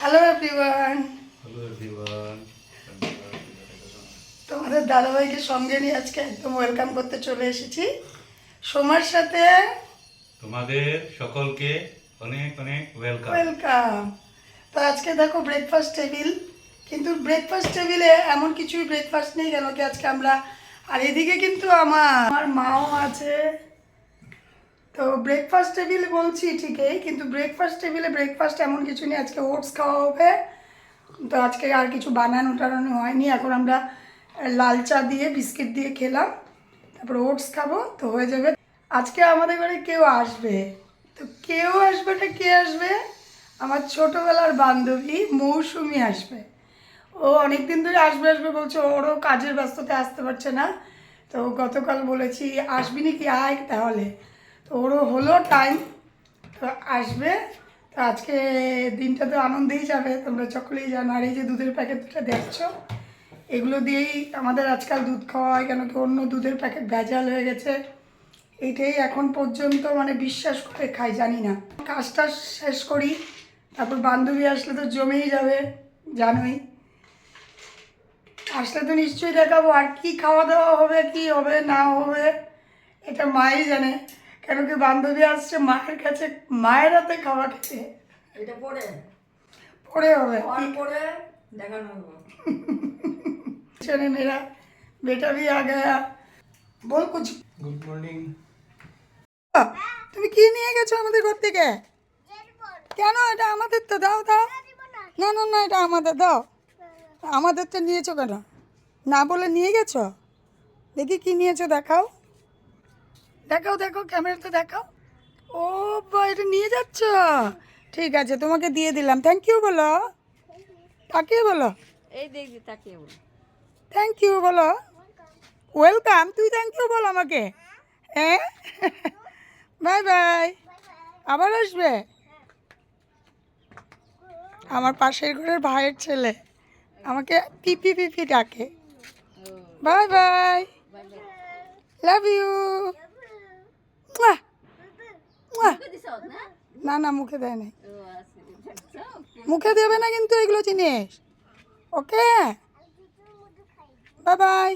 Hello everyone hello everyone তোমাদের দাদাভাইকে সঙ্গে নিয়ে আজকে একদম ওয়েলকাম করতে চলে এসেছি। সোমার সাথে তোমাদের সকলকে অনেক অনেক ওয়েলকাম ওয়েলকাম তো আজকে দেখো ব্রেকফাস্ট টেবিল কিন্তু ব্রেকফাস্ট টেবিলে এমন কিছুই ব্রেকফাস্ট নেই কেন কি আজকে আমরা আর এদিকে কিন্তু আমার আমার মাও আছে। তো ব্রেকফাস্ট টেবিল বলছি, ঠিকই, কিন্তু ব্রেকফাস্ট টেবিলে ব্রেকফাস্ট এমন কিছু নেই, আজকে ওটস খাওয়া হবে। তো আজকে আর কিছু বানানো টানানো হয়নি, এখন আমরা লাল চা দিয়ে, বিস্কিট দিয়ে খেলাম, তারপর ওটস খাব, তো হয়ে যাবে। আজকে আমাদের ঘরে কেউ আসবে। তো কেউ আসবে না, কে আসবে? আমার ছোটোবেলার বান্ধবী মৌসুমি আসবে। ও অনেক দিন ধরে আসবে আসবে বলছে, ওরও কাজের ব্যস্ততে আসতে পারছে না। তো গতকাল বলেছি, আসবি নাকি আয় তাহলে? তো ওরও হলো টাইম তো আসবে। তো আজকে দিনটা তো আনন্দেই যাবে, তোমরা সকলেই জানো। আর এই যে দুধের প্যাকেটটা দেখছ, এগুলো দিয়েই আমাদের আজকাল দুধ খাওয়া হয়, কেন কি অন্য দুধের প্যাকেট ভেজাল হয়ে গেছে। এইটাই এখন পর্যন্ত মানে বিশ্বাস করে খাই, জানি না। কাজটা শেষ করি, তারপর বান্ধবী আসলে তো জমেই যাবে, জানোই। আসলে তো নিশ্চয়ই দেখাবো, আর কি খাওয়া দাওয়া হবে, কি হবে, না হবে, এটা মাই জানে। কেন কি বান্ধবী আসছে মায়ের কাছে মায়ের হাতে খাওয়া খেতে এটা পরে পরে হবে অন করে দেখানো হবে चने मेरा बेटा भी आ गया বল কুছ গুড মর্নিং তুমি কি নিয়ে গেছো আমাদের ঘর থেকে কেন এটা আমাদের তো দাও দাও না না না এটা আমাদের দাও আমাদেরটা নিয়েছো কেন না বলে নিয়ে গেছো দেখি কি নিয়েছো দেখাও দেখাও দেখো ক্যামেরাতে দেখাও। ও বা এটা নিয়ে যাচ্ছ? ঠিক আছে তোমাকে দিয়ে দিলাম। থ্যাংক ইউ বলো। তাকিয়ে বলো। এই দেখবি তাকিয়ে বলো। থ্যাংক ইউ বলো। ওয়েলকাম তুই থ্যাংক ইউ বল আমাকে। হ্যাঁ? বাই বাই আবার আসবে? আমার পাশের ঘরের ভাইয়ের ছেলে। আমাকে পিপি পিপি ডাকে। বাই বাই লাভ ইউ না? না মুখে দেয় নাই। মুখে দেবে না কিন্তু এগুলো জিনিস। ওকে? বাই বাই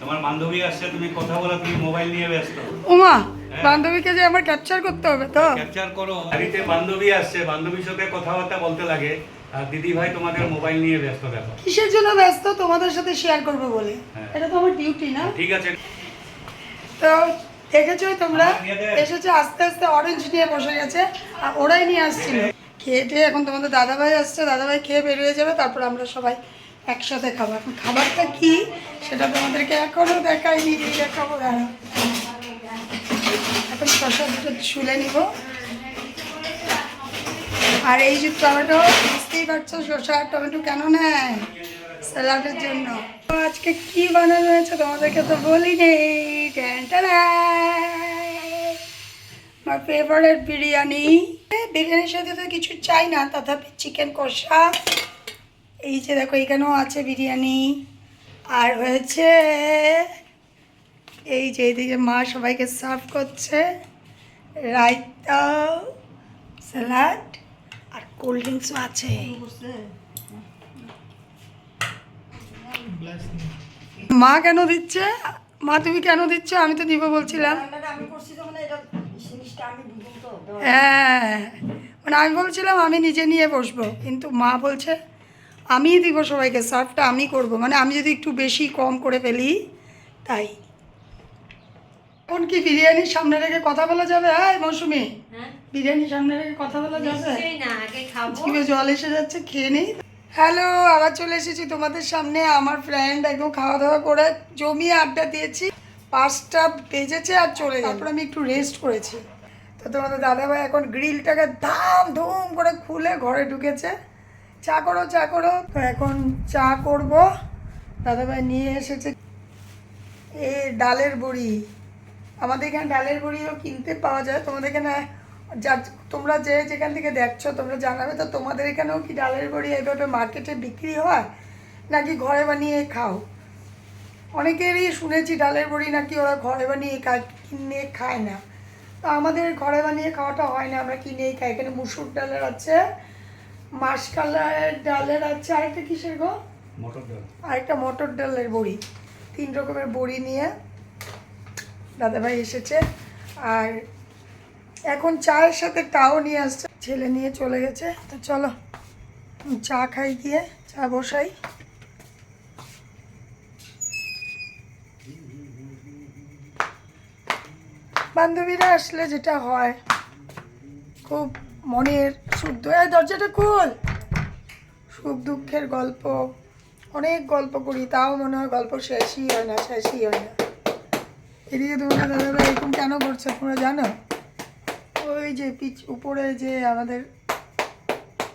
তোমার বান্ধবী আসছে তুমি কথা বলা তুমি মোবাইল নিয়ে ব্যস্ত। উমা বান্ধবীকে যে আমার ক্যাপচার করতে হবে তো? ক্যাপচার করো। বাড়িতে বান্ধবী আসছে বান্ধবীর সাথে কথাবার্তা বলতে লাগে। আর দিদি ভাই তোমাদের মোবাইল নিয়ে ব্যস্ত দেখো। কিসের জন্য ব্যস্ত? তোমাদের সাথে শেয়ার করবে বলে। হ্যাঁ। এটা তো আমার ডিউটি না? ঠিক আছে। তো দেখেছ তোমরা? দে। এসেছে আস্তে আস্তে অরেঞ্জ নিয়ে বসে গেছে। আর ওরাই নিয়ে আসছিল। খেয়ে টেয়ে এখন তোমাদের দাদাভাই আসছে। দাদাভাই খেয়ে বেরিয়ে যাবে তারপর আমরা সবাই একসাথে খাব। এখন খাবারটা কি? সেটা তোমাদেরকে এখনও দেখাইনি দেখাবো দাঁড়া এখন শশা দুটো ছুলে নিব। আর এই যে টমেটো, বুঝতেই পারছ, শসা টমেটো কেন নেয়? স্যালাডের জন্য। আজকে কি বানানো হয়েছে তোমাদেরকে তো বলি নেই আমার ফেভারিট বিরিয়ানি। বিরিয়ানির সাথে তো কিছু চাই না, তথাপি চিকেন কষা। এই যে দেখো, এখানেও আছে বিরিয়ানি। আর হয়েছে এই যে এইদিকে মা সবাইকে সার্ভ করছে, রায়তা, স্যালাড আর কোল্ড ড্রিঙ্কসও আছে। মা কেন দিচ্ছে? মা, তুমি কেন দিচ্ছ? আমি তো দিব বলছিলাম। হ্যাঁ মানে আমি বলছিলাম আমি নিজে নিয়ে বসবো, কিন্তু মা বলছে আমিই দিব সবাইকে সার্ভটা, আমি করব। মানে আমি যদি একটু বেশি কম করে ফেলি, তাই। এখন কি বিরিয়ানির সামনে রেখে কথা বলা যাবে? হ্যাঁ মৌসুমি হ্যাঁ? বিরিয়ানির সামনে রেখে কথা বলা যাবে? জিভে জল এসে যাচ্ছে খেয়ে নেই। হ্যালো আবার চলে এসেছি তোমাদের সামনে। আমার ফ্রেন্ড একদম খাওয়া দাওয়া করে জমিয়ে আড্ডা দিয়েছি। পাঁচটা বেজেছে আর চলে তারপর আমি একটু রেস্ট করেছি। তো তোমাদের দাদাভাই এখন গ্রিলটাকে ধাম ধুম করে খুলে ঘরে ঢুকেছে। চা করো চা করো। তো এখন চা করব। দাদাভাই নিয়ে এসেছে। এ ডালের বড়ি। আমাদের এখানে ডালের বড়িও কিনতে পাওয়া যায়। তোমাদের এখানে যা তোমরা যে যেখান থেকে দেখছ তোমরা জানাবে তো তোমাদের এখানেও কি ডালের বড়ি এইভাবে মার্কেটে বিক্রি হয়? নাকি ঘরে বানিয়ে খাও? অনেকেরই শুনেছি ডালের বড়ি নাকি ওরা ঘরে বানিয়ে খায় কিনে খায় না। তো আমাদের ঘরে বানিয়ে খাওয়াটা হয় না আমরা কিনেই খাই। এখানে মুসুর ডালের আছে মাসকালের ডালের আছে। আরেকটা কিসের গো? মোটর ডাল। আরেকটা মটর ডালের বড়ি। তিন রকমের বড়ি নিয়ে দাদাভাই এসেছে। আর এখন চায়ের সাথে টাও নিয়ে আসছে। ছেলে নিয়ে চলে গেছে। তো চলো চা খাই গিয়ে, চা বসাই। বান্ধবীরা আসলে যেটা হয়, খুব মনের শুদ্ধ। এই দরজাটা খুল। সুখ দুঃখের গল্প, অনেক গল্প করি, তাও মনে হয় গল্প শেষই হয় না, শেষই হয় না। এদিকে তোমরা দাদারা এরকম কেন করছে? তোমরা জানো? ওই যে পিচ উপরে যে আমাদের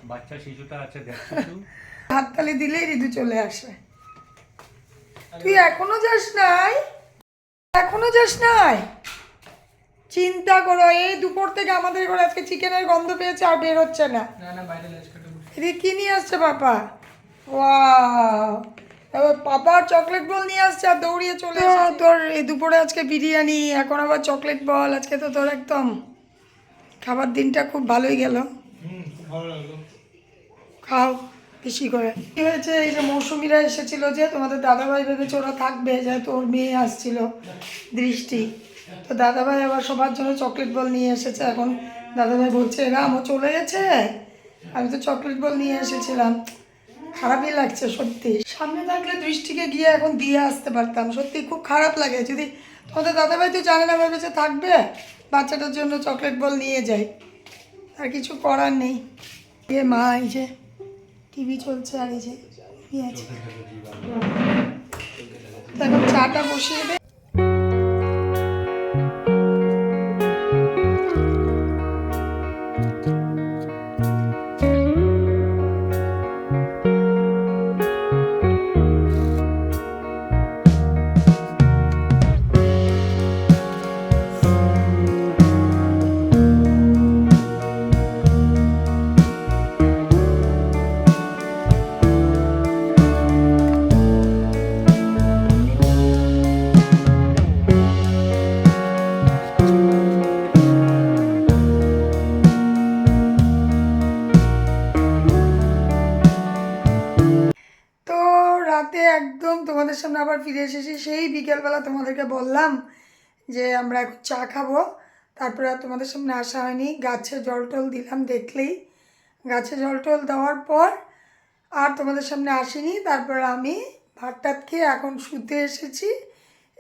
বাচ্চা শিশুটা আছে হাততালি দিলেই ঋতু চলে আসে। তুই এখনও যাস নাই? এখনও যাস নাই? চিন্তা করো এই দুপুর থেকে আমাদের ঘরে আজকে চিকেনের গন্ধ পেয়েছে আর বের হচ্ছে না। এদিকে কি নিয়ে আসছে পাপা ওয়াও! এবার পাপা চকলেট বল নিয়ে আসছে আর দৌড়িয়ে চলে তোর এই দুপুরে আজকে বিরিয়ানি এখন আবার চকলেট বল আজকে তো তোর একদম খাবার দিনটা খুব ভালোই গেল। খাও বেশি করে। কি হয়েছে? এই যে মৌসুমিরা এসেছিল যে তোমাদের দাদাভাই ভেবেছে ওরা থাকবে যেহেতু ওর মেয়ে আসছিল দৃষ্টি। তো দাদাভাই আবার সবার জন্য চকলেট বল নিয়ে এসেছে। এখন দাদাভাই বলছে এরা আমার চলে গেছে? আমি তো চকলেট বল নিয়ে এসেছিলাম। খারাপই লাগছে সত্যি। সামনে থাকলে দৃষ্টিকে গিয়ে এখন দিয়ে আসতে পারতাম সত্যি খুব খারাপ লাগে। যদি তোমাদের দাদাভাই তো জানে না ভেবেছে থাকবে বাচ্চাটার জন্য চকলেট বল নিয়ে যাই আর কিছু করার নেই। এ মা এই যে টিভি চলছে আর এই যে দেখো আছে। এখন চাটা বসিয়ে দে। তোমাদের সামনে আবার ফিরে এসেছি। সেই বিকেলবেলা তোমাদেরকে বললাম যে আমরা এখন চা খাব। তারপরে আর তোমাদের সামনে আসা হয়নি। গাছে জল টল দিলাম দেখলেই। গাছে জল টল দেওয়ার পর আর তোমাদের সামনে আসিনি। তারপর আমি ভাত টাত খেয়ে এখন শুতে এসেছি।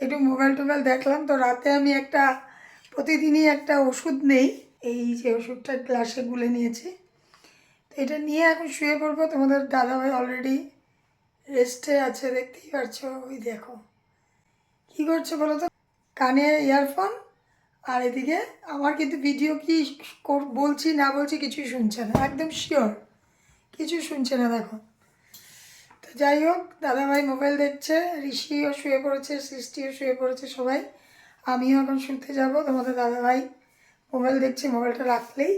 একটু মোবাইল টোবাইল দেখলাম। তো রাতে আমি একটা, প্রতিদিনই একটা ওষুধ নেই। এই যে ওষুধটা গ্লাসে গুলে নিয়েছি। তো এটা নিয়ে এখন শুয়ে পড়ব। তোমাদের দাদাভাই অলরেডি রেস্টে আছে, দেখতেই পাচ্ছ ওই দেখো। কি করছে বলো তো? কানে ইয়ারফোন আর এদিকে আমার কিন্তু ভিডিও কি বলছি না বলছি কিছুই শুনছে না, একদম শিওর কিছু শুনছে না, দেখো। তো যাই হোক, দাদাভাই মোবাইল দেখছে, ঋষিও শুয়ে পড়েছে, সৃষ্টিও শুয়ে পড়েছে সবাই। আমিও এখন শুনতে যাব, তোমাদের দাদাভাই মোবাইল দেখছে মোবাইলটা রাখলেই।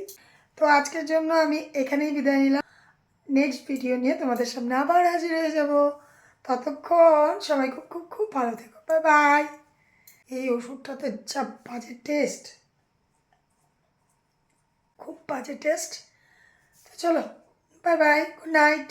তো আজকের জন্য আমি এখানেই বিদায় নিলাম। নেক্সট ভিডিও নিয়ে তোমাদের সামনে আবার হাজির হয়ে যাব। ততক্ষণ সবাই খুব খুব খুব ভালো থেকো। বাই বাই এই ওষুধটা তো যা বাজে টেস্ট খুব বাজে টেস্ট তো চলো বাই বাই গুড নাইট